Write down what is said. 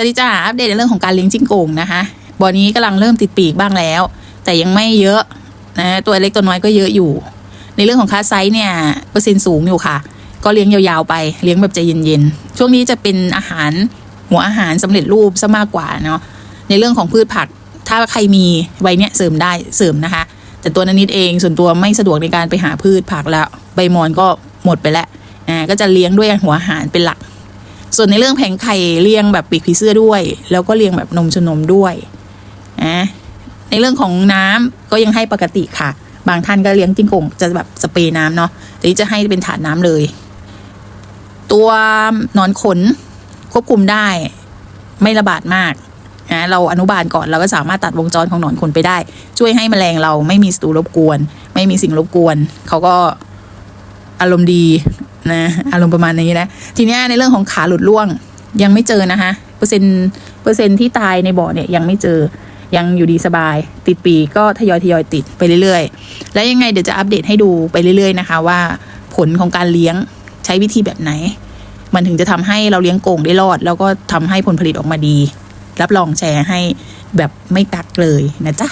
สวัสดีจ้าอัปเดตในเรื่องของการเลี้ยงจิ้งโก่งนะคะบ่อนี้กำลังเริ่มติดปีกบ้างแล้ว แต่ยังไม่เยอะนะตัวเล็กตัวน้อยก็เยอะอยู่ ในเรื่องของค่าไซส์เนี่ยเปอร์เซ็นต์สูงอยู่ค่ะ ก็เลี้ยงยาวๆไปเลี้ยงแบบใจเย็นๆช่วงนี้จะเป็นอาหารหัวอาหารสำเร็จรูปซะมากกว่าเนาะในเรื่องของพืชผักถ้าใครมีใบเนี้ยเสริมได้เสริมนะคะ แต่ตัวนันนิดเองส่วนตัวไม่สะดวกในการไปหาพืชผักแล้ว ใบมอนก็หมดไปแล้วอ่าก็จะเลี้ยงด้วยหัวอาหารเป็นหลัก ส่วนในเรื่องแผงไข่เลี้ยงแบบปีกผีเสื้อด้วย แล้วก็เลี้ยงแบบนมชนมด้วยนะในเรื่องของน้ำก็ยังให้ปกติค่ะ บางท่านก็เลี้ยงจิ้งก่งจะแบบสเปรย์น้ำเนาะแต่นี้จะให้เป็นถาดน้ำเลย ตัวนอนขนควบคุมได้ ไม่ระบาดมากนะเราอนุบาลก่อนเราก็สามารถตัดวงจรของหนอนขนไปได้ ช่วยให้แมลงเราไม่มีศัตรูรบกวน ไม่มีสิ่งรบกวน เขาก็ อารมณ์ดีนะอารมณ์ประมาณนี้นะทีนี้ในเรื่องของขาหลุดร่วงยังไม่เจอนะคะเปอร์เซ็นต์เปอร์เซ็นต์ที่ตายในบ่อเนี่ยยังไม่เจอยังอยู่ดีสบาย ติดปีกก็ทยอยทยอยติดไปเรื่อยๆ และยังไงเดี๋ยวจะอัปเดตให้ดูไปเรื่อยๆนะคะ ว่าผลของการเลี้ยงใช้วิธีแบบไหน มันถึงจะทำให้เราเลี้ยงโก่งได้รอด แล้วก็ทำให้ผลผลิตออกมาดี รับรองแชร์ให้แบบไม่กักเลยนะจ๊ะ